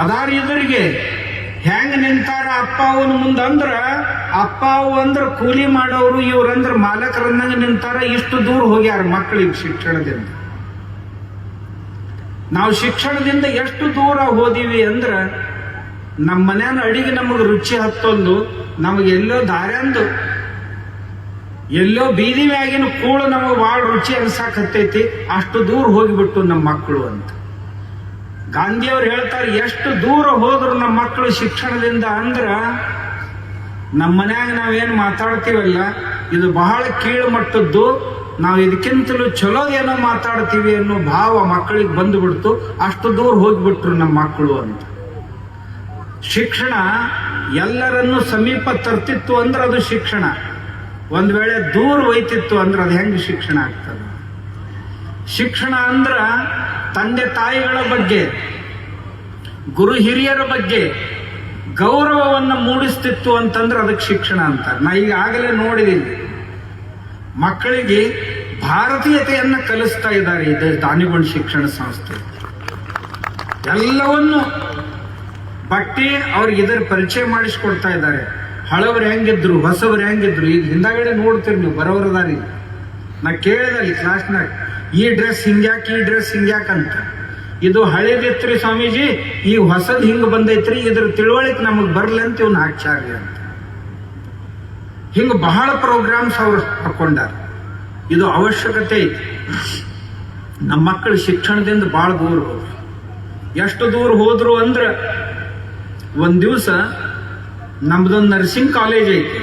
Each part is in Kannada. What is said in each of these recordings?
ಅದಾರ ಎದುರಿಗೆ ಹೆಂಗೆ ನಿಂತಾರ ಅಪ್ಪ ಅವನ ಮುಂದಂದ್ರ ಅಪ್ಪ ಅವು ಅಂದ್ರ ಕೂಲಿ ಮಾಡೋರು ಇವ್ರಂದ್ರ ಮಾಲಕರನ್ನಂಗ ನಿಂತಾರ, ಇಷ್ಟು ದೂರ ಹೋಗ್ಯಾರ ಮಕ್ಕಳಿಗೆ ಶಿಕ್ಷಣದಿಂದ. ನಾವು ಶಿಕ್ಷಣದಿಂದ ಎಷ್ಟು ದೂರ ಹೋದಿವಿ ಅಂದ್ರ ನಮ್ಮ ಮನೆಯ ಅಡಿಗೆ ನಮಗೆ ರುಚಿ ಹತ್ತೊಂದು, ನಮಗೆ ಎಲ್ಲೋ ದಾರ್ಯಾಂದು. ಎಲ್ಲೋ ಬೀದಿ ಮ್ಯಾಗಿನ ಕೂಳು ನಮಗೆ ಭಾಳ ರುಚಿ ಅನ್ಸಾಕತ್ತೈತಿ ಅಷ್ಟು ದೂರ ಹೋಗಿಬಿಟ್ಟು ನಮ್ಮ ಮಕ್ಕಳು ಅಂತ. ಗಾಂಧಿಯವ್ರು ಹೇಳ್ತಾರೆ, ಎಷ್ಟು ದೂರ ಹೋದ್ರು ನಮ್ಮ ಮಕ್ಕಳು ಶಿಕ್ಷಣದಿಂದ ಅಂದ್ರ ನಮ್ಮ ಮನ್ಯಾಗ ನಾವೇನು ಮಾತಾಡ್ತೀವಲ್ಲ, ಇದು ಬಹಳ ಕೀಳು ಮಟ್ಟದ್ದು ನಾವು ಇದಕ್ಕಿಂತಲೂ ಚಲೋ ಏನೋ ಮಾತಾಡ್ತೀವಿ ಅನ್ನೋ ಭಾವ ಮಕ್ಕಳಿಗೆ ಬಂದುಬಿಡ್ತು, ಅಷ್ಟು ದೂರ ಹೋಗ್ಬಿಟ್ರು ನಮ್ಮ ಮಕ್ಕಳು ಅಂತ. ಶಿಕ್ಷಣ ಎಲ್ಲರನ್ನು ಸಮೀಪ ತರ್ತಿತ್ತು ಅಂದ್ರೆ ಅದು ಶಿಕ್ಷಣ. ಒಂದ್ ವೇಳೆ ದೂರ ಒಯ್ತಿತ್ತು ಅಂದ್ರೆ ಅದು ಹೆಂಗೆ ಶಿಕ್ಷಣ ಆಗ್ತದೆ? ಶಿಕ್ಷಣ ಅಂದ್ರ ತಂದೆ ತಾಯಿಗಳ ಬಗ್ಗೆ, ಗುರು ಹಿರಿಯರ ಬಗ್ಗೆ ಗೌರವವನ್ನು ಮೂಡಿಸ್ತಿತ್ತು ಅಂತಂದ್ರೆ ಅದಕ್ಕೆ ಶಿಕ್ಷಣ ಅಂತ ನಾ ಈಗಾಗಲೇ ನೋಡಿದ್ದೀನಿ ಮಕ್ಕಳಿಗೆ ಭಾರತೀಯತೆಯನ್ನು ಕಲಿಸ್ತಾ ಇದ್ದಾರೆ ಇದು ದಾನಿಗೊಂಡ ಶಿಕ್ಷಣ ಸಂಸ್ಥೆ. ಎಲ್ಲವನ್ನು ಬಟ್ಟೆ ಅವ್ರಿಗೆ ಇದರ ಪರಿಚಯ ಮಾಡಿಸ್ಕೊಡ್ತಾ ಇದ್ದಾರೆ. ಹಳವರು ಹೆಂಗಿದ್ರು, ಹೊಸವ್ರು ಹೆಂಗಿದ್ರು, ಈಗ ಹಿಂದಾಗಡೆ ನೋಡ್ತೀರಿ ನೀವು ಬರೋರದಾರಿ ನಾ ಕೇಳಿದೆ ಅಲ್ಲಿ ಕ್ಲಾಸ್ನಾಗ ಈ ಡ್ರೆಸ್ ಹಿಂಗ್ಯಾಕೆ, ಈ ಡ್ರೆಸ್ ಹಿಂಗ್ಯಾಕಂತ ಇದು ಹಳೇದಿತ್ರಿ ಸ್ವಾಮೀಜಿ, ಈ ಹೊಸದ್ ಹಿಂಗ್ ಬಂದೈತ್ರಿ, ಇದ್ರ ತಿಳುವಳಿಕೆ ನಮಗೆ ಬರ್ಲಿ ಅಂತ ಇವ್ನ ಹಾಕ್ಸಾರ್ರಿ ಅಂತ. ಹಿಂಗೆ ಬಹಳ ಪ್ರೋಗ್ರಾಮ್ಸ್ ಅವ್ರು ಹಾಕೊಂಡಾರ. ಇದು ಅವಶ್ಯಕತೆ ಐತಿ. ನಮ್ಮ ಮಕ್ಕಳು ಶಿಕ್ಷಣದಿಂದ ಬಹಳ ದೂರ ಹೋದ್ರು. ಎಷ್ಟು ದೂರ ಹೋದ್ರು ಅಂದ್ರೆ ಒಂದು ದಿವಸ ನಮ್ದೊಂದು ನರ್ಸಿಂಗ್ ಕಾಲೇಜ್ ಐತಿ.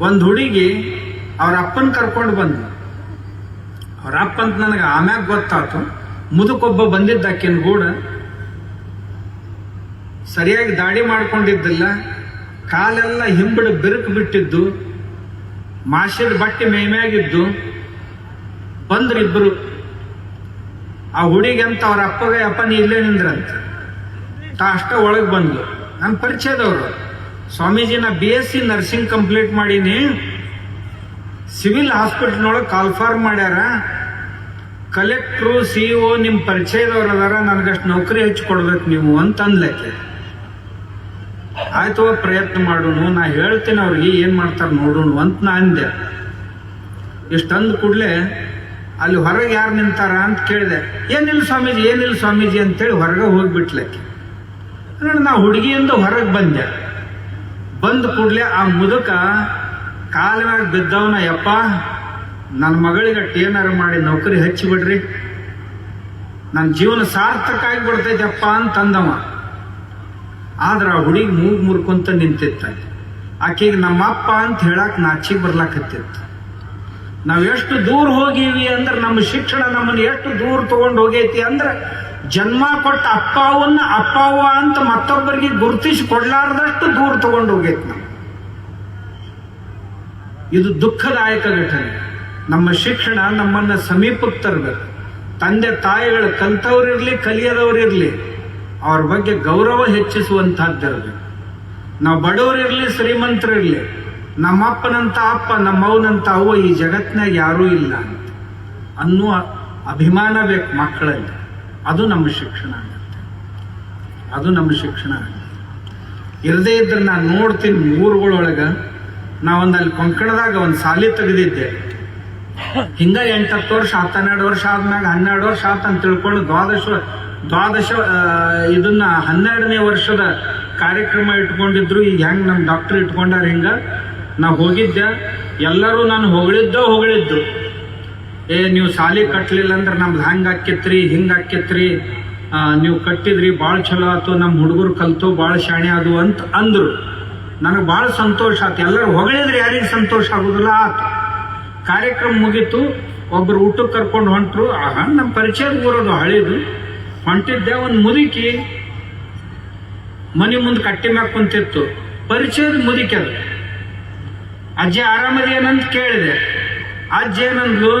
ಒಂದು ಹುಡುಗಿ ಅವ್ರ ಅಪ್ಪನ ಕರ್ಕೊಂಡು ಬಂದ್ಲು. ಅವ್ರ ಅಪ್ಪ ಅಂತ ನನಗೆ ಆಮ್ಯಾಗ ಗೊತ್ತಾಯ್ತು ಮುದುಕೊಬ್ಬ ಬಂದಿದ್ದ ಆಕಿನ ಗೂಡ ಸರಿಯಾಗಿ ದಾಡಿ ಮಾಡ್ಕೊಂಡಿದ್ದಿಲ್ಲ. ಕಾಲೆಲ್ಲ ಹಿಂಬಳು ಬಿರುಕು ಬಿಟ್ಟಿದ್ದು. ಮಾಸಿದ ಬಟ್ಟೆ ಮೇಮ್ಯಾಗಿದ್ದು ಇಬ್ಬರು ಆ ಹುಡುಗಿ ಅಂತ ಅವ್ರ ಅಪ್ಪಗೆ, ಅಪ್ಪ, ನೀ ಇಲ್ಲೇ ನಿಂದ್ರಂತ ತಾ ಅಷ್ಟ ಒಳಗೆ ಬಂದ್ಲು. ನನ್ನ ಪರಿಚಯದವರು. ಸ್ವಾಮೀಜಿ ನಾ B S C nursing complete ಮಾಡೀನಿ. ಸಿವಿಲ್ ಹಾಸ್ಪಿಟಲ್ನೊಳಗೆ ಕಾಲ್ಫಾರ್ಮ್ ಮಾಡ್ಯಾರ. ಕಲೆಕ್ಟ್ರು ಸಿ ಒ ನಿಮ್ಮ ಪರಿಚಯದವ್ರು ಅದಾರ ನನಗಷ್ಟು ನೌಕರಿ ಹೆಚ್ಚು ಕೊಡ್ಬೇಕು ನೀವು ಅಂತ ಅಂದ್ಲಕ್ಕೆ ಆಯ್ತು ಪ್ರಯತ್ನ ಮಾಡೋಣ ನಾ ಹೇಳ್ತೀನಿ ಅವ್ರಿಗೆ ಏನು ಮಾಡ್ತಾರೆ ನೋಡೋಣ ಅಂತ ನಾ ಅಂದೆ. ಇಷ್ಟಂದು ಕೂಡಲೇ ಅಲ್ಲಿ ಹೊರಗೆ ಯಾರು ನಿಂತಾರ ಅಂತ ಕೇಳಿದೆ. ಏನಿಲ್ಲ ಸ್ವಾಮೀಜಿ ಏನಿಲ್ಲ ಸ್ವಾಮೀಜಿ ಅಂತೇಳಿ ಹೊರಗೆ ಹೋಗ್ಬಿಟ್ಲಕ್ಕೆ. ನೋಡಿ ನಾ ಹುಡುಗಿಯಿಂದ ಹೊರಗೆ ಬಂದೆ. ಬಂದ ಕೂಡಲೇ ಆ ಮುದುಕ ಕಾಲ ಬಿದ್ದವನ, ಯಪ್ಪ ನನ್ನ ಮಗಳಿಗೆ ಏನಾರ ಮಾಡಿ ನೌಕರಿ ಹಚ್ಚಿಬಿಡ್ರಿ ನನ್ನ ಜೀವನ ಸಾರ್ಥಕ ಆಗಿಬಿಡ್ತೈತಪ್ಪ ಅಂತಂದವ. ಆದ್ರೆ ಆ ಹುಡುಗಿ ಮೂಗ್ ಮುರ್ಕೊಂತ ನಿಂತಿತ್ತ ಆಕೆಗೆ ನಮ್ಮಪ್ಪ ಅಂತ ಹೇಳಕ್ ನಾಚಿಗೆ ಬರ್ಲಾಕತ್ತಿತ್ತು. ನಾವು ಎಷ್ಟು ದೂರ ಹೋಗೀವಿ ಅಂದ್ರೆ ನಮ್ಮ ಶಿಕ್ಷಣ ನಮ್ಮನ್ನು ಎಷ್ಟು ದೂರ ತಗೊಂಡು ಹೋಗೈತಿ ಅಂದ್ರೆ ಜನ್ಮ ಕೊಟ್ಟ ಅಪ್ಪ ಅಪ್ಪಾವ ಅಂತ ಮತ್ತೊಬ್ಬರಿಗೆ ಗುರುತಿಸಿ ಕೊಡ್ಲಾರ್ದಷ್ಟು ದೂರ ತಗೊಂಡು ಹೋಗೈತಿ ನಾವು. ಇದು ದುಃಖದಾಯಕ ಘಟನೆ. ನಮ್ಮ ಶಿಕ್ಷಣ ನಮ್ಮನ್ನು ಸಮೀಪಕ್ಕೆ ತರಬೇಕು. ತಂದೆ ತಾಯಿಗಳು ಕಲ್ತವ್ರಿರ್ಲಿ ಕಲಿಯದವ್ರಿರಲಿ ಅವ್ರ ಬಗ್ಗೆ ಗೌರವ ಹೆಚ್ಚಿಸುವಂತಹದ್ದಿರಬೇಕು ನಾವು ಬಡವರಿರಲಿ ಶ್ರೀಮಂತರಿರಲಿ ನಮ್ಮಪ್ಪನಂತ ಅಪ್ಪ, ನಮ್ಮವನಂತ ಅವ್ವ ಈ ಜಗತ್ತಿನಾಗ ಯಾರೂ ಇಲ್ಲ ಅಂತ. ಅನ್ನುವ ಅಭಿಮಾನ ಬೇಕು ಮಕ್ಕಳಲ್ಲಿ. ಅದು ನಮ್ಮ ಶಿಕ್ಷಣ ಆಗುತ್ತೆ. ಅದು ನಮ್ಮ ಶಿಕ್ಷಣ ಆಗುತ್ತೆ. ಇರದೇ ಇದ್ರೆ ನಾನು ನೋಡ್ತೀನಿ ಊರುಗಳೊಳಗೆ ನಾವೊಂದು ಅಲ್ಲಿ ಕೊಂಕಣದಾಗ ಒಂದು ಸಾಲಿ ತೆಗೆದಿದ್ದೆ. ಹಿಂಗ ಎಂಟತ್ತು ವರ್ಷ ಹತ್ತು ಹನ್ನೆರಡು ವರ್ಷ ಆದ್ಮ್ಯಾಗ, ಹನ್ನೆರಡು ವರ್ಷ ಆತ ಅಂತ ತಿಳ್ಕೊಂಡು ದ್ವಾದಶ ದ್ವಾದಶ ಇದನ್ನ ಹನ್ನೆರಡನೇ ವರ್ಷದ ಕಾರ್ಯಕ್ರಮ ಇಟ್ಕೊಂಡಿದ್ರು. ಈಗ ಹೆಂಗ್ ನಮ್ಮ ಡಾಕ್ಟರ್ ಇಟ್ಕೊಂಡಾರ ಹಿಂಗ? ನಾ ಹೋಗಿದ್ದೆ. ಎಲ್ಲರೂ ನಾನು ಹೊಗಳಿದ್ದೋ ಹೊಗಳಿದ್ರು. ಏ, ನೀವು ಸಾಲಿ ಕಟ್ಟಲಿಲ್ಲ ಅಂದ್ರೆ ನಮ್ದು ಹಂಗೆ ಹಾಕಿತ್ರಿ ಹಿಂಗೆ ಹಾಕಿತ್ರಿ ನೀವು ಕಟ್ಟಿದ್ರಿ, ಭಾಳ ಚಲೋ ಆತು. ನಮ್ಮ ಹುಡುಗರು ಕಲ್ತು, ಭಾಳ ಶಾಣೆ ಅದು ಅಂತ ಅಂದ್ರು. ನನಗೆ ಭಾಳ ಸಂತೋಷ ಆತು. ಎಲ್ಲರೂ ಹೊಗಳಿದ್ರೆ ಯಾರಿಗೆ ಸಂತೋಷ ಆಗುದಿಲ್ಲ ಆತು. ಕಾರ್ಯಕ್ರಮ ಮುಗೀತು, ಒಬ್ರು ಊಟಕ್ಕೆ ಕರ್ಕೊಂಡು ಹೊಂಟ್ರು. ಆಗ ನಮ್ಮ ಪರಿಚಯದ ಊರದು, ಹಳೇದು. ಹೊಂಟಿದ್ದೆ, ಒಂದು ಮುದುಕಿ ಮನೆ ಮುಂದೆ ಕಟ್ಟಿ ಮ್ಯಾಕ್ ಕುಂತಿತ್ತು. ಪರಿಚಯದ ಮುದುಕಿ ಅದು. ಅಜ್ಜಿ ಆರಾಮದೇನಂತ ಕೇಳಿದೆ. ಅಜ್ಜಿ ಏನಂದ್ಲು,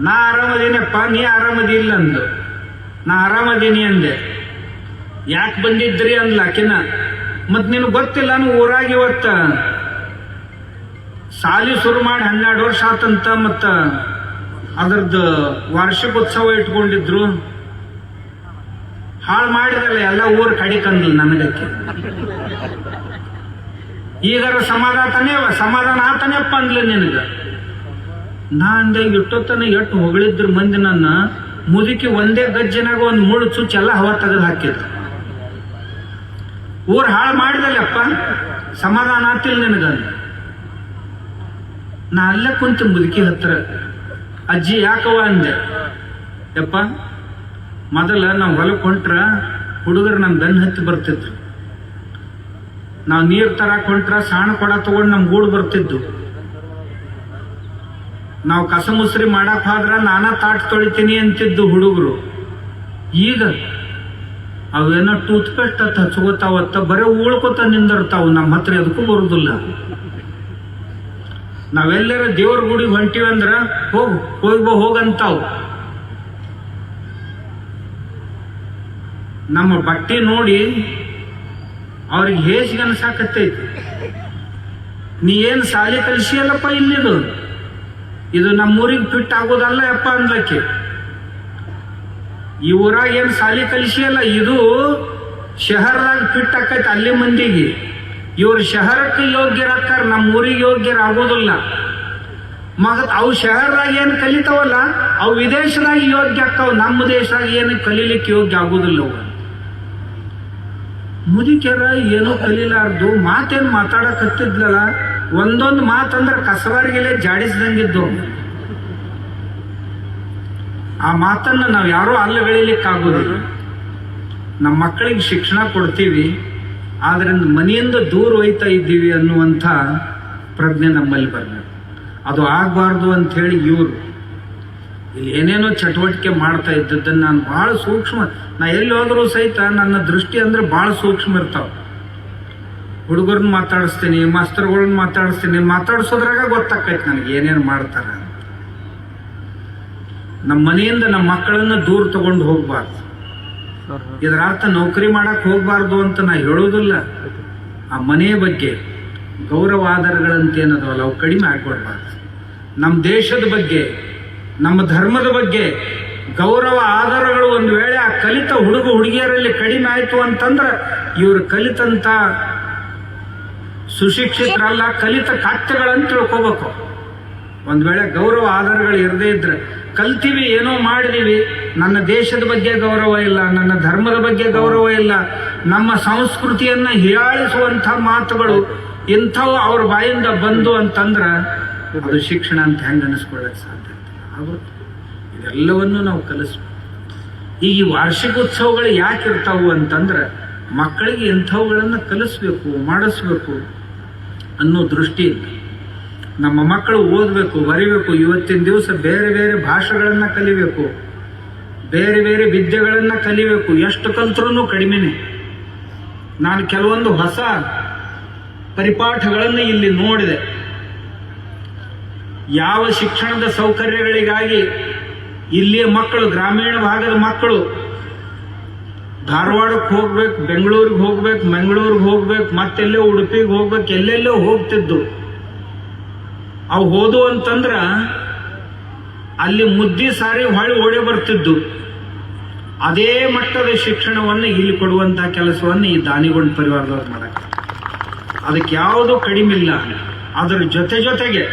ನಾ ಆರಾಮದೀನಪ್ಪ, ನೀ ಆರಾಮದಿ ಇಲ್ಲ ಅಂದ್ಲು. ನಾ ಆರಾಮದೀನಿ ಅಂದೆ. ಯಾಕೆ ಬಂದಿದ್ರಿ? ಅಂದ್ಲಾಕಿನ ಮತ್ತು ಮತ್ ನಿನಗೆ ಗೊತ್ತಿಲ್ಲ ನಾನು ಊರಾಗಿ ಸಾಲಿ ಶುರು ಮಾಡಿ ಹನ್ನೆರಡು ವರ್ಷ ಆತಂತ ಮತ್ತ ಅದರದ್ದು ವಾರ್ಷಿಕೋತ್ಸವ ಇಟ್ಕೊಂಡಿದ್ರು. ಹಾಳು ಮಾಡಿದಲ್ಲ ಎಲ್ಲ ಊರ್ ಕಡಿಕಂದ್ಲು ನನಗಕ್ಕೆ ಈಗಾರ ಸಮಾಧಾನ ಸಮಾಧಾನ ಆತನೇಪ್ಪ ಅಂದ್ಲ ನಿನಗ. ನಾ ಅಂದೆ ಇಟ್ಟೊತ್ತನ ಎಟ್ಟು ಹೊಗಳಿದ್ರ ಮಂದಿ ನನ್ನ, ಮುದುಕಿ ಒಂದೇ ಗಜ್ಜನಾಗ ಒಂದು ಮುಳ್ಳು ಚುಚ್ಚಿ ಎಲ್ಲ ಹವ ತೆಗೆದು ಹಾಕಿದ್ರು. ಊರ್ ಹಾಳು ಮಾಡಿದಲ್ಲಪ್ಪ, ಸಮಾಧಾನ ಆತಿಲ್ಲ ನಿನಗ ನಾ ಅಲ್ಲೇ ಕುಂತು ಮುದುಕಿ ಹತ್ರ. ಅಜ್ಜಿ ಯಾಕವ ಅಂದೆ? ಯಪ್ಪ, ಮೊದಲ ನಾವು ಹೊಲಕ್ಕೆ ಹೊಂಟ್ರ ಹುಡುಗರು ನಮ್ಮ ಬೆನ್ನ ಹತ್ತಿ ಬರ್ತಿದ್ರು. ನಾವು ನೀರು ತರಕ್ ಹೊಂಟ್ರ ಸಾಣ ಕೊಡ ತಗೊಂಡು ನಮ್ಮ ಗೂಡು ಬರ್ತಿದ್ದು ನಾವು ಕಸ ಮುಸ್ರಿ ಮಾಡಕ್ ಹೋದ್ರ ನಾನಾ ತಾಟ್ ತೊಳಿತೀನಿ ಅಂತಿದ್ದು ಹುಡುಗರು. ಈಗ ಅವೇನೋ ಟೂತ್ ಪೇಸ್ಟ್ ಅಂತ ಹಚ್ಕೋತಾವತ್ತ ಬರೀ ಉಳ್ಕೊತ ನಿಂದಿರ್ತಾವ ನಮ್ಮ ಹತ್ರ ಅದಕ್ಕೂ ಬರುದಿಲ್ಲ. ನಾವೆಲ್ಲರ ದೇವ್ರ ಗುಡಿಗೆ ಹೊಂಟಿವಿ ಅಂದ್ರ ಹೋಗು ಹೋಗಿ ಬಾ ಹೋಗಂತಾವ್. ನಮ್ಮ ಬಟ್ಟೆ ನೋಡಿ ಅವ್ರಿಗೆ ಹೇಸಿಗೆ ಅನ್ಸಾಕತ್ತೈತಿ. ನೀ ಏನು ಸಾಲಿ ಕಲಿಸಿಯಲ್ಲಪ್ಪ ಇಲ್ಲಿದು? ಇದು ನಮ್ಮೂರಿಗೆ ಫಿಟ್ ಆಗೋದಲ್ಲ ಯಪ್ಪ ಅಂದ್ಲಕ್ಕೆ. ಈ ಊರಾಗ ಏನು ಸಾಲಿ ಕಲಿಸಿಯಲ್ಲ, ಇದು ಶಹರ್ದಾಗ ಫಿಟ್ ಆಕೈತಿ ಅಲ್ಲಿ ಮಂದಿಗೆ. ಇವ್ರು ಶಹರಕ್ಕೆ ಯೋಗ್ಯರಾಗ್ತಾರ ನಮ್ಮ ಊರಿಗೆ ಯೋಗ್ಯರಾಗೋದಿಲ್ಲ ಮಗ ಅವು ಶಹರದಾಗ ಏನು ಕಲಿತಾವಲ್ಲ, ಅವು ವಿದೇಶದಾಗ ಯೋಗ್ಯ ಆಗ್ತಾವ, ನಮ್ಮ ದೇಶದಾಗ ಏನು ಕಲೀಲಿಕ್ಕೆ ಯೋಗ್ಯ ಆಗೋದಿಲ್ಲ ಅವು. ಮುದುಕ್ಯರ ಏನೂ ಕಲೀಲಾರ್ದು, ಮಾತೇನು ಮಾತಾಡಕತ್ತಿದ್ಲಲ್ಲ, ಒಂದೊಂದು ಮಾತಂದ್ರೆ ಕಸಬಾರಿಗೆಲೆ ಜಾಡಿಸ್ದಂಗಿದ್ದು. ಆ ಮಾತನ್ನು ನಾವು ಯಾರೂ ಅಲ್ಲಗಳಿಲಿಕ್ಕೆ ಬೆಳೀಲಿಕ್ಕಾಗೋದಿಲ್ಲ ನಮ್ಮ ಮಕ್ಕಳಿಗೆ ಶಿಕ್ಷಣ ಕೊಡ್ತೀವಿ ಆದ್ರಿಂದ ಮನೆಯಿಂದ ದೂರ ಹೋಯ್ತಾ ಇದ್ದೀವಿ ಅನ್ನುವಂಥ ಪ್ರಜ್ಞೆ ನಮ್ಮಲ್ಲಿ ಬರಬೇಕು ಅದು ಆಗಬಾರ್ದು ಅಂತ ಹೇಳಿ ಇವರು. ಇಲ್ಲಿ ಏನೇನೋ ಚಟುವಟಿಕೆ ಮಾಡ್ತಾ ಇದ್ದದ್ದನ್ನು ನಾನು ಭಾಳ ಸೂಕ್ಷ್ಮ, ನಾ ಎಲ್ಲಿ ಹೋದರೂ ಸಹಿತ ನನ್ನ ದೃಷ್ಟಿ ಅಂದ್ರೆ ಭಾಳ ಸೂಕ್ಷ್ಮ ಇರ್ತಾವೆ. ಹುಡುಗರನ್ನ ಮಾತಾಡಿಸ್ತೀನಿ, ಮಾಸ್ತರ್ಗಳನ್ನ ಮಾತಾಡಿಸ್ತೀನಿ, ಮಾತಾಡಿಸೋದ್ರಾಗ ಗೊತ್ತಾಕೈತೆ ನನಗೆ ಏನೇನು ಮಾಡ್ತಾರೆ. ನಮ್ಮ ಮನೆಯಿಂದ ನಮ್ಮ ಮಕ್ಕಳನ್ನ ದೂರ ತಗೊಂಡು ಹೋಗ್ಬಾರ್ದು. ಇದರ ಅರ್ಥ ನೌಕರಿ ಮಾಡಕ್ ಹೋಗಬಾರ್ದು ಅಂತ ನಾ ಹೇಳೋದಿಲ್ಲ ಆ ಮನೆ ಬಗ್ಗೆ ಗೌರವ ಆಧಾರಗಳಂತೇನದವಲ್ಲ ಅವು ಕಡಿಮೆ ಆಗ್ಬಿಡ್ಬಾರ್ದು ನಮ್ಮ ದೇಶದ ಬಗ್ಗೆ, ನಮ್ಮ ಧರ್ಮದ ಬಗ್ಗೆ ಗೌರವ ಆಧಾರಗಳು ಒಂದು ವೇಳೆ ಆ ಕಲಿತ ಹುಡುಗ ಹುಡುಗಿಯರಲ್ಲಿ ಕಡಿಮೆ ಆಯಿತು ಅಂತಂದ್ರೆ ಇವರು ಕಲಿತಂಥ ಸುಶಿಕ್ಷಿತರಲ್ಲ, ಕಲಿತ ಕಾತ್ಯಗಳಂತ ತಿಳ್ಕೋಬೇಕು. ಒಂದು ವೇಳೆ ಗೌರವ ಆಧಾರಗಳು ಇರದೇ ಇದ್ರೆ ಕಲ್ತೀವಿ, ಏನೋ ಮಾಡಿದೀವಿ. ನನ್ನ ದೇಶದ ಬಗ್ಗೆ ಗೌರವ ಇಲ್ಲ, ನನ್ನ ಧರ್ಮದ ಬಗ್ಗೆ ಗೌರವ ಇಲ್ಲ. ನಮ್ಮ ಸಂಸ್ಕೃತಿಯನ್ನ ಹೀಯಾಳಿಸುವಂಥ ಮಾತುಗಳು ಇಂಥವು ಅವ್ರ ಬಾಯಿಂದ ಬಂದು ಅಂತಂದ್ರ ಅದು ಶಿಕ್ಷಣ ಅಂತ ಹೆಂಗೆ ಅನಿಸ್ಕೊಳ್ಳಕ್ ಸಾಧ್ಯ ಆಗುತ್ತೆ ಇದೆಲ್ಲವನ್ನು ನಾವು ಕಲಿಸ್ಬೇಕು. ಈಗ ಈ ವಾರ್ಷಿಕೋತ್ಸವಗಳು ಯಾಕೆ ಇರ್ತಾವು ಅಂತಂದ್ರೆ ಮಕ್ಕಳಿಗೆ ಇಂಥವುಗಳನ್ನು ಕಲಿಸ್ಬೇಕು, ಮಾಡಿಸ್ಬೇಕು ಅನ್ನೋ ದೃಷ್ಟಿಯಿಂದ. ನಮ್ಮ ಮಕ್ಕಳು ಓದಬೇಕು, ಬರಿಬೇಕು, ಇವತ್ತಿನ ದಿವಸ ಬೇರೆ ಬೇರೆ ಭಾಷೆಗಳನ್ನು ಕಲಿಬೇಕು, ಬೇರೆ ಬೇರೆ ವಿದ್ಯೆಗಳನ್ನು ಕಲಿಬೇಕು. ಎಷ್ಟು ಕಲ್ತ್ರೂ ಕಡಿಮೆನೆ. ನಾನು ಕೆಲವೊಂದು ಹೊಸ ಪರಿಪಾಠಗಳನ್ನು ಇಲ್ಲಿ ನೋಡಿದೆ. ಯಾವ ಶಿಕ್ಷಣದ ಸೌಕರ್ಯಗಳಿಗಾಗಿ ಇಲ್ಲಿಯ ಮಕ್ಕಳು, ಗ್ರಾಮೀಣ ಭಾಗದ ಮಕ್ಕಳು ಧಾರವಾಡಕ್ಕೆ ಹೋಗ್ಬೇಕು, ಬೆಂಗಳೂರಿಗೆ ಹೋಗ್ಬೇಕು, ಮಂಗಳೂರಿಗೆ ಹೋಗ್ಬೇಕು, ಮತ್ತೆಲ್ಲೋ ಉಡುಪಿಗೆ ಹೋಗ್ಬೇಕು, ಎಲ್ಲೆಲ್ಲೋ ಹೋಗ್ತಿದ್ದು. ಅವು ಹೋದು ಅಂತಂದ್ರ ಅಲ್ಲಿ ಮುದ್ದಿ ಸಾರಿ ಹೊಳೆ ಓಡಿ ಬರ್ತಿದ್ದು. ಅದೇ ಮಟ್ಟದ ಶಿಕ್ಷಣವನ್ನು ಇಲ್ಲಿ ಕೊಡುವಂಥ ಕೆಲಸವನ್ನು ಈ ದಾನಿಗೊಂಡ ಪರಿವಾರದವ್ರು ಮಾಡಕ್ಕೆ ಅದಕ್ಕೆ ಯಾವುದೂ ಇಲ್ಲ. ಅದರ ಜೊತೆ ಜೊತೆಗೆ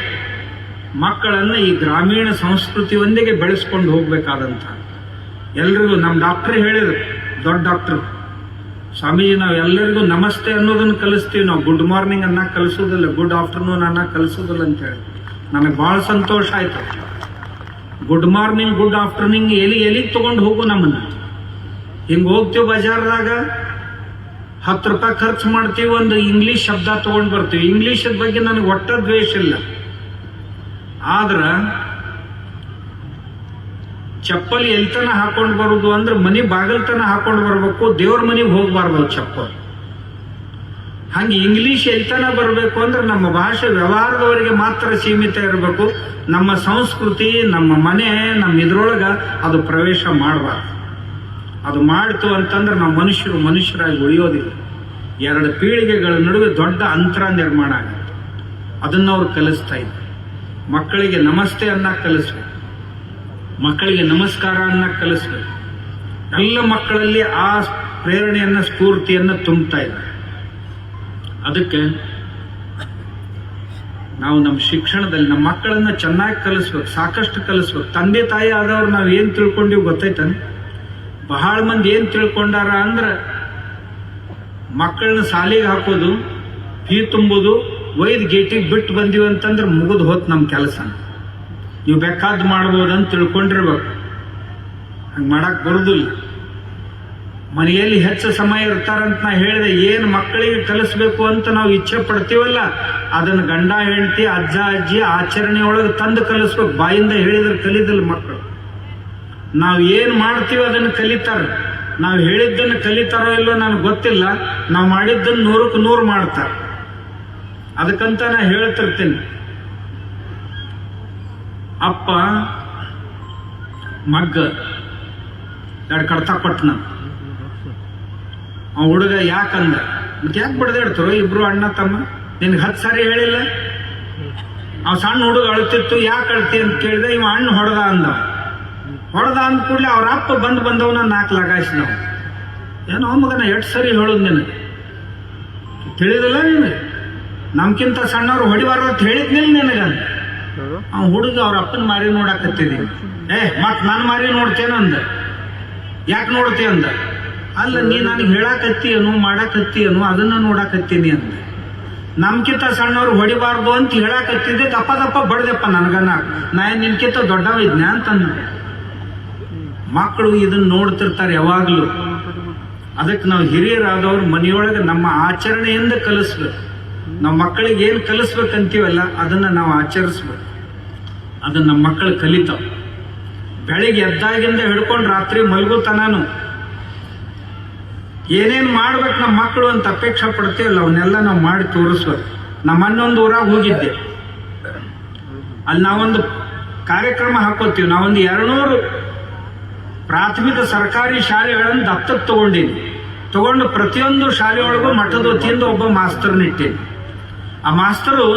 ಮಕ್ಕಳನ್ನು ಈ ಗ್ರಾಮೀಣ ಸಂಸ್ಕೃತಿಯೊಂದಿಗೆ ಬೆಳೆಸ್ಕೊಂಡು ಹೋಗ್ಬೇಕಾದಂಥ ಎಲ್ರಿಗೂ ನಮ್ಮ ಡಾಕ್ಟರ್ ಹೇಳಿದರು, ದೊಡ್ಡ ಡಾಕ್ಟರ್. ಸ್ವಾಮೀಜಿ ನಾವು ಎಲ್ಲರಿಗೂ ನಮಸ್ತೆ ಅನ್ನೋದನ್ನು ಕಲಿಸ್ತೀವಿ. ನಾವು ಗುಡ್ ಮಾರ್ನಿಂಗ್ ಅನ್ನ ಕಲಿಸೋದಿಲ್ಲ ಗುಡ್ ಆಫ್ಟರ್ನೂನ್ ಅನ್ನ ಕಲಿಸೋದಿಲ್ಲ ಅಂತ ಹೇಳಿ. ನನಗೆ ಭಾಳ ಸಂತೋಷ ಆಯ್ತು. ಗುಡ್ ಮಾರ್ನಿಂಗ್ ಗುಡ್ ಆಫ್ಟರ್ನಿಂಗ್ ಎಲ್ಲಿ ಎಲ್ಲಿಗೆ ತಗೊಂಡು ಹೋಗು ನಮ್ಮನ್ನ. ಹಿಂಗೆ ಹೋಗ್ತೀವಿ ಬಜಾರ್ದಾಗ, ಹತ್ತು ರೂಪಾಯಿ ಖರ್ಚು ಮಾಡ್ತೀವಿ ಒಂದು ಇಂಗ್ಲಿಷ್ ಶಬ್ದ ತಗೊಂಡು ಬರ್ತೀವಿ. ಇಂಗ್ಲೀಷದ ಬಗ್ಗೆ ನನಗೆ ಒಟ್ಟ ದ್ವೇಷ ಇಲ್ಲ. ಆದ್ರ ಚಪ್ಪಲಿ ಎಲ್ತನ ಹಾಕೊಂಡು ಬರುದು ಅಂದ್ರೆ ಮನೆ ಬಾಗಲ್ತನ ಹಾಕೊಂಡು ಬರಬೇಕು, ದೇವ್ರ ಮನೆಗೆ ಹೋಗ್ಬಾರ್ದು ಚಪ್ಪಲ್. ಹಂಗೆ ಇಂಗ್ಲಿಷ್ ಎಲ್ತನ ಬರಬೇಕು ಅಂದ್ರೆ ನಮ್ಮ ಭಾಷೆ ವ್ಯವಹಾರದವರಿಗೆ ಮಾತ್ರ ಸೀಮಿತ ಇರಬೇಕು. ನಮ್ಮ ಸಂಸ್ಕೃತಿ, ನಮ್ಮ ಮನೆ, ನಮ್ಮ ಇದ್ರೊಳಗೆ ಅದು ಪ್ರವೇಶ ಮಾಡಬಾರ್ದು. ಅದು ಮಾಡ್ತು ಅಂತಂದ್ರೆ ನಾವು ಮನುಷ್ಯರು ಮನುಷ್ಯರಾಗಿ ಉಳಿಯೋದಿಲ್ಲ. ಎರಡು ಪೀಳಿಗೆಗಳ ನಡುವೆ ದೊಡ್ಡ ಅಂತರ ನಿರ್ಮಾಣ ಆಗುತ್ತೆ. ಅದನ್ನು ಅವ್ರು ಕಲಿಸ್ತಾ ಇದ್ದಾರೆ. ಮಕ್ಕಳಿಗೆ ನಮಸ್ತೆ ಅನ್ನ ಕಲಿಸ್ಬೇಕು. ಮಕ್ಕಳಿಗೆ ನಮಸ್ಕಾರವನ್ನು ಕಲಿಸ್ಬೇಕು. ಎಲ್ಲ ಮಕ್ಕಳಲ್ಲಿ ಆ ಪ್ರೇರಣೆಯನ್ನು, ಸ್ಫೂರ್ತಿಯನ್ನು ತುಂಬ್ತಾ ಇದ್ದಾರೆ. ಅದಕ್ಕೆ ನಾವು ನಮ್ಮ ಶಿಕ್ಷಣದಲ್ಲಿ ನಮ್ಮ ಮಕ್ಕಳನ್ನ ಚೆನ್ನಾಗಿ ಕಲಿಸ್ಬೇಕು, ಸಾಕಷ್ಟು ಕಲಿಸ್ಬೇಕು. ತಂದೆ ತಾಯಿ ಆದವ್ರು ನಾವು ಏನು ತಿಳ್ಕೊಂಡಿವಿ ಗೊತ್ತಾಯ್ತಾನೆ ಬಹಳ ಮಂದಿ ಏನು ತಿಳ್ಕೊಂಡಾರ ಅಂದ್ರೆ ಮಕ್ಕಳನ್ನ ಸಾಲಿಗೆ ಹಾಕೋದು, ಫೀ ತುಂಬೋದು, ಒಯ್ದು ಗೇಟಿಗೆ ಬಿಟ್ಟು ಬಂದೀವಿ ಅಂತಂದ್ರೆ ಮುಗಿದು ಹೋತ್ ನಮ್ಮ ಕೆಲಸ ನೀವು ಬೇಕಾದ್ದು ಮಾಡ್ಬೋದಂತ ತಿಳ್ಕೊಂಡಿರ್ಬೇಕು. ಹಂಗೆ ಮಾಡಕ್ಕೆ ಬರೋದಿಲ್ಲ. ಮನೆಯಲ್ಲಿ ಹೆಚ್ಚು ಸಮಯ ಇರ್ತಾರಂತ ನಾ ಹೇಳಿದೆ, ಏನು ಮಕ್ಕಳಿಗೆ ಕಲಿಸ್ಬೇಕು ಅಂತ ನಾವು ಇಚ್ಛೆ ಪಡ್ತೀವಲ್ಲ, ಅದನ್ನು ಗಂಡ, ಹೆಂಡತಿ, ಅಜ್ಜ, ಅಜ್ಜಿ ಆಚರಣೆ ಒಳಗೆ ತಂದು ಕಲಿಸ್ಬೇಕು. ಬಾಯಿಂದ ಹೇಳಿದ್ರೆ ಕಲಿದಿಲ್ಲ ಮಕ್ಕಳು ನಾವು ಏನು ಮಾಡ್ತೀವಿ ಅದನ್ನು ಕಲಿತಾರೆ. ನಾವು ಹೇಳಿದ್ದನ್ನು ಕಲಿತಾರೋ ಇಲ್ಲೋ ನನಗೆ ಗೊತ್ತಿಲ್ಲ. ನಾವು ಮಾಡಿದ್ದನ್ನು ನೂರಕ್ಕೆ ನೂರು ಮಾಡ್ತಾರೆ. ಅದಕ್ಕಂತ ನಾ ಹೇಳ್ತಿರ್ತೀನಿ. ಅಪ್ಪ, ಮಗ್ಗ, ಎರಡು ಕಡ್ತ ಕೊಟ್ಟನ ಅವ ಹುಡುಗ ಯಾಕಂದ? ಮತ್ತೆ ಯಾಕೆ ಬಡ್ದಾಡ್ತಾರೋ ಇಬ್ರು ಅಣ್ಣ, ತಮ್ಮ. ನಿನ್ಗೆ ಹತ್ತು ಸಾರಿ ಹೇಳಿಲ್ಲ? ಅವ್ ಸಣ್ಣ ಹುಡುಗ ಅಳ್ತಿತ್ತು, ಯಾಕೆ ಅಳ್ತಿ ಅಂತ ಕೇಳಿದೆ, ಇವ ಅಣ್ಣ ಹೊಡೆದ ಅಂದ ಹೊಡೆದ ಅಂದ ಕೂಡಲೇ ಅವ್ರ ಅಪ್ಪ ಬಂದು ಬಂದವನ ನಾಲ್ಕು ಲಗಾಯಿಸಿದವ. ಏನೋ ಮಗನ ಎಷ್ಟು ಸರಿ ಹೇಳೋದು ನಿನಗೆ? ತಿಳಿದಿಲ್ಲ ನಿನಗೆ? ನಮ್ಕಿಂತ ಸಣ್ಣವ್ರು ಹೊಡಿಬಾರ್ದು ಅಂತ ಹೇಳಿದ್ನಿಲ್ಲ ನಿನಗ ಅವ್ ಹುಡುಗ ಅವ್ರ ಅಪ್ಪನ ಮಾರಿ ನೋಡಾಕತ್ತೀನಿ ಏ, ಮತ್ ನಾನು ಮಾರಿ ನೋಡ್ತೇನೆ ಅಂದ. ಯಾಕೆ ನೋಡ್ತೀಯ ಅಂದ? ಅಲ್ಲ, ನೀ ನನಗೆ ಹೇಳಾಕತ್ತೀಯನು, ಮಾಡಾಕತ್ತೀಯನು, ಅದನ್ನ ನೋಡಾಕತ್ತೀನಿ ಅಂದ. ನಮ್ಕಿಂತ ಸಣ್ಣವ್ರು ಹೊಡಿಬಾರ್ದು ಅಂತ ಹೇಳಾಕತ್ತಿದ್ದೆ, ದಪ್ಪ ದಪ್ಪ ಬಡ್ದಪ್ಪ ನನಗನ್ನ ನಾ. ನಿನ್ಕಿಂತ ದೊಡ್ಡವ ಇದ್ನೆ ಅಂತಂದ ಮಕ್ಕಳು ಇದನ್ನ ನೋಡ್ತಿರ್ತಾರೆ ಯಾವಾಗಲೂ. ಅದಕ್ಕೆ ನಾವು ಹಿರಿಯರಾದವ್ರು ಮನೆಯೊಳಗೆ ನಮ್ಮ ಆಚರಣೆಯಿಂದ ಕಲಿಸ್ಬೇಕು. ನಮ್ಮ ಮಕ್ಕಳಿಗೆ ಏನು ಕಲಿಸ್ಬೇಕಂತೀವಲ್ಲ ಅದನ್ನು ನಾವು ಆಚರಿಸ್ಬೇಕು. ಅದನ್ನು ನಮ್ಮ ಮಕ್ಕಳು ಕಲಿತಾವೆ. ಬೆಳಿಗ್ಗೆ ಎದ್ದಾಗಿಂದ ಹಿಡ್ಕೊಂಡು ರಾತ್ರಿ ಮಲಗುತನಾನು. ಏನೇನು ಮಾಡ್ಬೇಕು ನಮ್ಮ ಮಕ್ಕಳು ಅಂತ ಅಪೇಕ್ಷೆ ಪಡ್ತೀವಲ್ಲ, ಅವನ್ನೆಲ್ಲ ನಾವು ಮಾಡಿ ತೋರಿಸ್ಬೇಕು. ನಮ್ಮ ಅನ್ನೊಂದು ಊರಾಗ ಹೋಗಿದ್ದೆ. ಅಲ್ಲಿ ನಾವೊಂದು ಕಾರ್ಯಕ್ರಮ ಹಾಕೋತೀವಿ. ನಾವೊಂದು ಎರಡ್ನೂರು ಪ್ರಾಥಮಿಕ ಸರ್ಕಾರಿ ಶಾಲೆಗಳನ್ನು ದತ್ತಕ್ಕೆ ತಗೊಂಡೀನಿ ತಗೊಂಡು ಪ್ರತಿಯೊಂದು ಶಾಲೆಯೊಳಗೂ ಮಠದ ವತಿಯಿಂದ ಒಬ್ಬ ಮಾಸ್ತರ್ನ ಇಟ್ಟೀನಿ ಆ ಮಾಸ್ತರು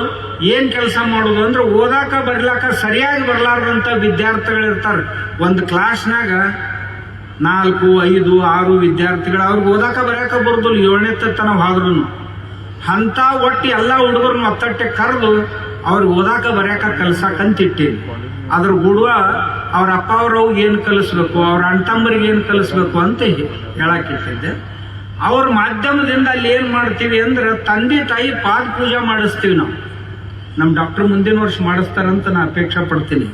ಏನ್ ಕೆಲಸ ಮಾಡೋದು ಅಂದ್ರೆ ಓದಾಕ ಬರ್ಲಾಕ ಸರಿಯಾಗಿ ಬರ್ಲಾರ್ದಂತ ವಿದ್ಯಾರ್ಥಿಗಳಿರ್ತಾರೆ. ಒಂದು ಕ್ಲಾಸ್ನಾಗ ನಾಲ್ಕು, ಐದು, ಆರು ವಿದ್ಯಾರ್ಥಿಗಳು ಅವ್ರಿಗೆ ಓದಾಕ ಬರ್ಯಾಕ ಬರೋದಿಲ್ಲ. ಏಳನೇ ತನ ಹಾದ್ರು ಅಂತ ಒಟ್ಟು ಎಲ್ಲ ಹುಡುಗರನ್ನ ಒತ್ತಟ್ಟೆ ಕರೆದು ಅವ್ರಿಗೆ ಓದಾಕ ಬರ್ಯಾಕ ಕಲ್ಸಾಕಂತ ಇಟ್ಟೀನಿ. ಅದ್ರ ಗುಡುವ ಅವ್ರ ಅಪ್ಪ ಅವ್ರವ್ಗೆ ಏನು ಕಲಿಸ್ಬೇಕು, ಅವ್ರ ಅಣ್ಣ ತಮ್ಮರಿಗೆ ಏನು ಕಲಿಸ್ಬೇಕು ಅಂತ ಹೇಳಕ್ಕಿಟ್ಟಿದ್ದೆ ಅವ್ರ ಮಾಧ್ಯಮದಿಂದ ಅಲ್ಲಿ ಏನು ಮಾಡ್ತೀವಿ ಅಂದ್ರೆ ತಂದೆ ತಾಯಿ ಪಾದ ಪೂಜೆ ಮಾಡಿಸ್ತೀವಿ ನಾವು. ನಮ್ಮ ಡಾಕ್ಟರ್ ಮುಂದಿನ ವರ್ಷ ಮಾಡಿಸ್ತಾರಂತ ನಾ ಅಪೇಕ್ಷೆ ಪಡ್ತೀನಿ.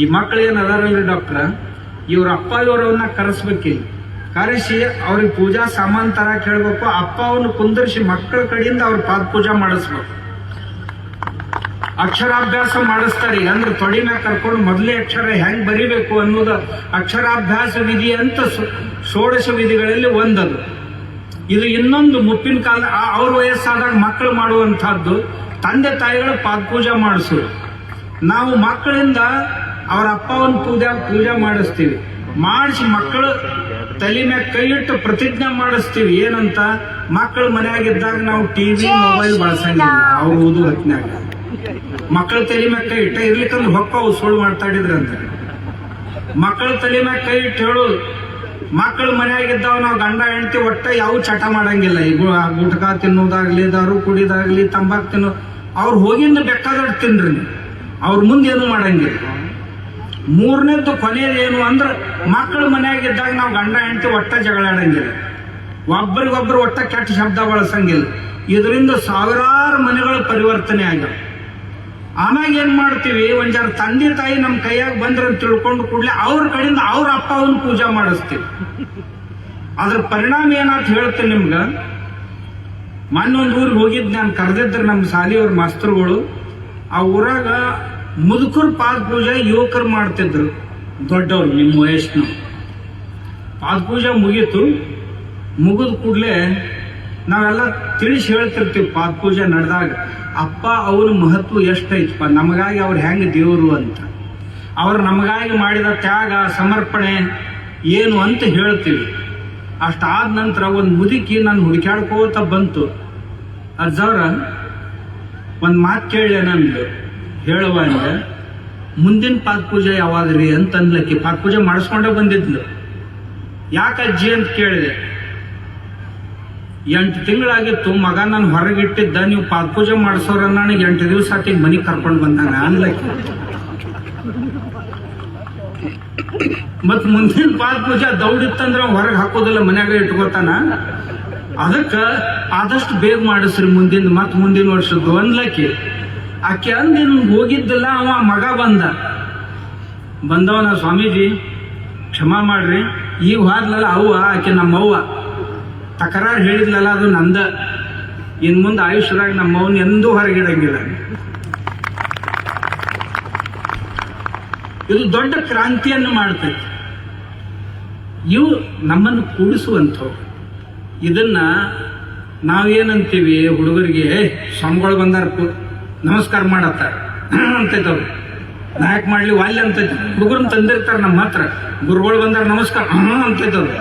ಈ ಮಕ್ಳು ಏನು ಅದಾರಲ್ರಿ ಡಾಕ್ಟ್ರ? ಇವ್ರ ಅಪ್ಪ ಇವರವನ್ನ ಕರೆಸ್ಬೇಕಿಲ್ಲ ಕರೆಸಿ ಅವ್ರಿಗೆ ಪೂಜಾ ಸಾಮಾನು ತರ ಕೇಳಬೇಕು, ಅಪ್ಪ ಅವನು ಕುಂದರ್ಸಿ ಮಕ್ಕಳ ಕಡೆಯಿಂದ ಅವ್ರ ಪಾದ ಪೂಜಾ ಮಾಡಿಸ್ಬೇಕು. ಅಕ್ಷರಾಭ್ಯಾಸ ಮಾಡಿಸ್ತಾರೆ. ಅಂದ್ರೆ ತೊಡಿನ ಕರ್ಕೊಂಡು ಮೊದಲೇ ಅಕ್ಷರ ಹೆಂಗ್ ಬರಿಬೇಕು ಅನ್ನೋದು ಅಕ್ಷರಾಭ್ಯಾಸ ವಿಧಿ ಅಂತ ಷೋಡಶ ವಿಧಿಗಳಲ್ಲಿ ಒಂದದು. ಇದು ಇನ್ನೊಂದು ಮುಪ್ಪಿನ ಕಾಲ ಅವ್ರ ವಯಸ್ಸಾದಾಗ ಮಕ್ಕಳು ಮಾಡುವಂತಹದ್ದು ತಂದೆ ತಾಯಿಗಳು ಪಾದ ಪೂಜೆ ಮಾಡಿಸು ನಾವು ಮಕ್ಕಳಿಂದ ಅವರ ಅಪ್ಪವನ್ನು ಪೂಜೆ ಪೂಜೆ ಮಾಡಿಸ್ತೀವಿ. ಮಾಡಿಸಿ ಮಕ್ಕಳು ತಲೆ ಮ್ಯಾಗ ಕೈ ಇಟ್ಟು ಪ್ರತಿಜ್ಞೆ ಮಾಡಿಸ್ತೀವಿ. ಏನಂತ? ಮಕ್ಕಳು ಮನೆಯಾಗಿದ್ದಾಗ ನಾವು ಟಿವಿ ಮೊಬೈಲ್ ಬಳಸಂಗಿಲ್ಲ. ಅವ್ರು ಓದು ಹೊತ್ನ್ಯಾಗ. ಮಕ್ಕಳ ತಲೆ ಮ್ಯಾಗ ಕೈ ಇಟ್ಟ ಇರ್ಲಿಕ್ಕಂದ್ರೆ ಹೊಕ್ಕವು ಸುಳ್ಳು ಮಾತಾಡಿದ್ರಂತ. ಮಕ್ಕಳ ತಲೆ ಮ್ಯಾಗ ಕೈ ಇಟ್ಟು ಹೇಳು ಮಕ್ಕಳು ಮನೆಯಾಗಿದ್ದಾವ, ನಾವು ಗಂಡ ಹೆಂಡತಿ ಒಟ್ಟ ಯಾವ ಚಟ ಮಾಡಂಗಿಲ್ಲ. ಈಗ ಗುಟ್ಕಾ ತಿನ್ನೋದಾಗ್ಲಿ, ದಾರು ಕುಡಿದಾಗ್ಲಿ, ತಂಬಾಕು ತಿನ್ನೋ, ಅವ್ರು ಹೋಗಿಂದ ಬೇಕಾದಷ್ಟು ತಿನ್ರಿ. ಅವ್ರ ಮುಂದೆ ಏನು ಮಾಡಂಗಿಲ್ಲ. ಮೂರನೇದ್ದು ಕೊನೆಯದೇನು ಅಂದ್ರೆ, ಮಕ್ಕಳು ಮನೆಯಾಗಿದ್ದಾಗ ನಾವು ಗಂಡ ಹೆಂಡತಿ ಒಟ್ಟ ಜಗಳ ಆಡಂಗಿಲ್ಲ. ಒಬ್ಬರಿಗೊಬ್ರು ಒಟ್ಟ ಕೆಟ್ಟ ಶಬ್ದ ಬಳಸಂಗಿಲ್ಲ. ಇದರಿಂದ ಸಾವಿರಾರು ಮನೆಗಳ ಪರಿವರ್ತನೆ ಆಗ್ಯಾವ. ಆಮ್ಯಾಗ ಏನ್ ಮಾಡ್ತೀವಿ? ಒಂದ್ ತಂದೆ ತಾಯಿ ನಮ್ಮ ಕೈಯಾಗ ಬಂದ್ರ ತಿಳ್ಕೊಂಡು ಕೂಡಲೇ ಅವ್ರ ಕಡೆಯಿಂದ ಅವ್ರ ಅಪ್ಪ ಅವನ್ ಪೂಜಾ ಮಾಡಿಸ್ತೀವಿ. ಅದ್ರ ಪರಿಣಾಮ ಏನಂತ ಹೇಳ್ತೀನಿ ನಿಮ್ಗ? ಒಂದು ಊರಿಗೆ ಹೋಗಿದ್ ನಾನು ಕರೆದಿದ್ರೆ ನಮ್ಮ ಶಾಲೆಯವ್ರ ಮಾಸ್ತರುಗಳು. ಆ ಊರಾಗ ಮುದುಕರು ಪಾದ ಪೂಜೆ ಯುವಕರು ಮಾಡ್ತಿದ್ರು. ದೊಡ್ಡವ್ರು ನಿಮ್ಮ ವಯಸ್ಸಿನ ಪಾದ ಪೂಜೆ ಮುಗೀತು. ಮುಗಿದ ಕೂಡಲೇ ನಾವೆಲ್ಲ ತಿಳಿಸಿ ಹೇಳ್ತಿರ್ತೀವಿ ಪಾದ ಪೂಜೆ ನಡೆದಾಗ, ಅಪ್ಪ, ಅವ್ರ ಮಹತ್ವ ಎಷ್ಟೈತಪ್ಪ, ನಮಗಾಗಿ ಅವ್ರು ಹೆಂಗೆ ದೇವರು ಅಂತ. ಅವ್ರು ನಮಗಾಗಿ ಮಾಡಿದ ತ್ಯಾಗ, ಸಮರ್ಪಣೆ ಏನು ಅಂತ ಹೇಳ್ತೀವಿ. ಅಷ್ಟಾದ ನಂತರ ಒಂದು ಮುದುಕಿ ನಾನು ಹುಡುಕ್ಯಾಡ್ಕೋತ ಬಂತು. ಅಜ್ಜವ್ರ, ಒಂದು ಮಾತು ಕೇಳಿ ನಂದು. ಹೇಳುವ ಮುಂದಿನ ಪಾದ ಪೂಜೆ ಯಾವಾಗ್ರಿ ಅಂತ ಅನ್ಲಕ್ಕಿ. ಪಾದ ಪೂಜೆ ಮಾಡಿಸ್ಕೊಂಡೇ ಬಂದಿದ್ಲು. ಯಾಕೆ ಅಜ್ಜಿ ಅಂತ ಕೇಳಿದೆ? ಎಂಟು ತಿಂಗಳಾಗಿತ್ತು ಮಗ ನಾನು ಹೊರಗಿಟ್ಟಿದ್ದ, ನೀವು ಪಾದಪೂಜೆ ಮಾಡಿಸೋರ ನನಗೆ ಎಂಟು ದಿವಸ ಆತಿಗೆ ಮನೆಗೆ ಕರ್ಕೊಂಡು ಬಂದಾನ ಅನ್ಲಕ್ಕೆ ಮತ್ ಮುಂದಿನ ಪಾದಪೂಜೆ ದೌಡಿತ್ತಂದ್ರೆ ಹೊರಗೆ ಹಾಕೋದಿಲ್ಲ ಮನ್ಯಾಗ ಇಟ್ಕೋತಾನ. ಅದಕ್ಕೆ ಆದಷ್ಟು ಬೇಗ ಮಾಡಿಸ್ರಿ ಮುಂದಿನ ಮತ್ ಮುಂದಿನ ವರ್ಷದ್ದು ಅನ್ಲಕ್ಕಿ ಆಕೆ ಅಂದಿನ ಹೋಗಿದ್ದಿಲ್ಲ, ಅವ ಮಗ ಬಂದ. ಬಂದವನ ಸ್ವಾಮೀಜಿ, ಕ್ಷಮಾ ಮಾಡ್ರಿ. ಈಗ ಹೋದ್ಲಲ್ಲ ಅವ್ವ, ಆಕೆ ನಮ್ಮವ್ವ. ತಕರಾರು ಹೇಳಿದ್ಲಲ್ಲ ಅದು ನಂದ. ಇನ್ ಮುಂದೆ ಆಯುಷ್ಯದಾಗ ನಮ್ಮವನ್ ಎಂದೂ ಹೊರಗಿಡಂಗಿಲ್ಲ. ಇದು ದೊಡ್ಡ ಕ್ರಾಂತಿಯನ್ನು ಮಾಡ್ತೈತಿ. ಇವು ನಮ್ಮನ್ನು ಕೂಡಿಸುವಂಥವು. ಇದನ್ನ ನಾವೇನಂತೀವಿ ಹುಡುಗರಿಗೆ "ಏ, ಸ್ವಾಮಿಗಳು ಬಂದಾರ ನಮಸ್ಕಾರ ಮಾಡತ್ತ ಅಂತೈತವ್ರು. ನಾಯಕ್ ಮಾಡ್ಲಿ ವಾಲ್ಯ ಅಂತೈತಿ. ಹುಡುಗರನ್ನ ತಂದಿರ್ತಾರೆ ನಮ್ಮ ಹತ್ರ. ಗುರುಗಳು ಬಂದಾರ ನಮಸ್ಕಾರ. ಅಂತೈತವ್ರು.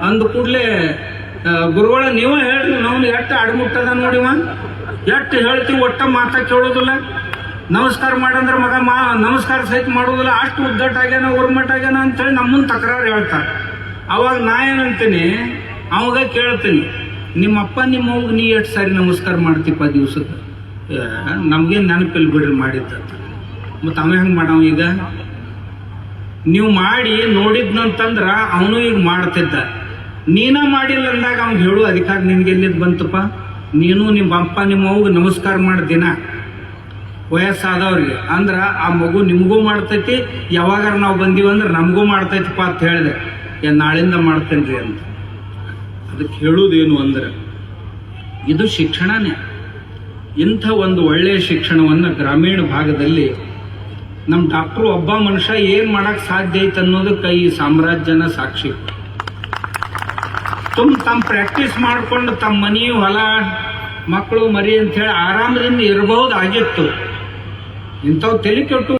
ಅಂದ ಕೂಡಲೇ ಗುರುಗಳ, ನೀವು ಹೇಳ್ರಿ ನಾವು ಎಷ್ಟು ಅಡಮುಟ್ಟದ ನೋಡಿವ ಎಷ್ಟು ಹೇಳ್ತೀವಿ, ಒಟ್ಟ ಮಾತಾ ಕೇಳೋದಿಲ್ಲ. ನಮಸ್ಕಾರ ಮಾಡಂದ್ರೆ ಮಗ ಮಾ, ನಮಸ್ಕಾರ ಸಹಿತ ಮಾಡೋದಿಲ್ಲ. ಅಷ್ಟು ಉದ್ದಟ್ಟ ಆಗ್ಯಾನ ಉರ್ಮಟ್ ಆಗ್ಯಾನ ಅಂತೇಳಿ ನಮ್ಮನ್ನು ತಕರಾರು ಹೇಳ್ತಾರೆ. ಅವಾಗ ನಾ ಏನಂತೀನಿ, ಅವಾಗ ಕೇಳ್ತೀನಿ, ನಿಮ್ಮಪ್ಪ ನಿಮ್ಮ ಅವ್ಗೆ ನೀ ಎಷ್ಟು ಸಾರಿ ನಮಸ್ಕಾರ ಮಾಡ್ತೀಪ್ಪ ದಿವ್ಸಕ್ಕೆ? ನಮಗೇನು ನೆನಪಿಲ್ಲ ಬಿಡ್ರಿ ಮಾಡಿದ್ದ ಮತ್ತು ಅವ ಹೆಂಗೆ ಮಾಡವ ಈಗ? ನೀವು ಮಾಡಿ ನೋಡಿದ್ನಂತಂದ್ರೆ ಅವನು ಈಗ ಮಾಡ್ತಿದ್ದ. ನೀನ ಮಾಡಿಲ್ಲ ಅಂದಾಗ ಅವ್ನು ಹೇಳು ಅಧಿಕಾರ ನಿನ್ಗೆ ಎಲ್ಲಿದ್ ಬಂತಪ್ಪ? ನೀನು ನಿಮ್ಮ ಅಪ್ಪ, ನಿಮ್ಮ ಅವ್ಗೆ ನಮಸ್ಕಾರ ಮಾಡಿ ದಿನ. ವಯಸ್ಸಾದವ್ರಿಗೆ. ಅಂದ್ರ ಆ ಮಗು ನಿಮಗೂ ಮಾಡ್ತೈತಿ, ಯಾವಾಗಾರ ನಾವು ಬಂದೀವಂದ್ರೆ ನಮಗೂ ಮಾಡ್ತೈತಿಪ್ಪ ಅಂತ ಹೇಳಿದೆ. ಏ, ನಾಳಿಂದ ಮಾಡ್ತೇನ್ರಿ ಅಂತ. ಅದಕ್ಕೆ ಹೇಳುವುದೇನು ಅಂದ್ರೆ, ಇದು ಶಿಕ್ಷಣನೇ. ಇಂಥ ಒಂದು ಒಳ್ಳೆಯ ಶಿಕ್ಷಣವನ್ನು ಗ್ರಾಮೀಣ ಭಾಗದಲ್ಲಿ ನಮ್ಮ ಡಾಕ್ಟ್ರು ಒಬ್ಬ ಮನುಷ್ಯ, ಏನು ಮಾಡೋಕ್ಕೆ ಸಾಧ್ಯ ಐತೆ ಅನ್ನೋದಕ್ಕೆ ಈ ಸಾಮ್ರಾಜ್ಯನ ಸಾಕ್ಷಿ. ತುಂಬ ತಮ್ಮ ಪ್ರಾಕ್ಟೀಸ್ ಮಾಡಿಕೊಂಡು ತಮ್ಮ ಮನೆ ಹೊಲ, ಮಕ್ಕಳು ಮರಿ ಅಂತ ಹೇಳಿ ಆರಾಮದಿಂದ ಇರಬಹುದಾಗಿತ್ತು. ಇಂಥವು ತಲೆ ಕೆಟ್ಟು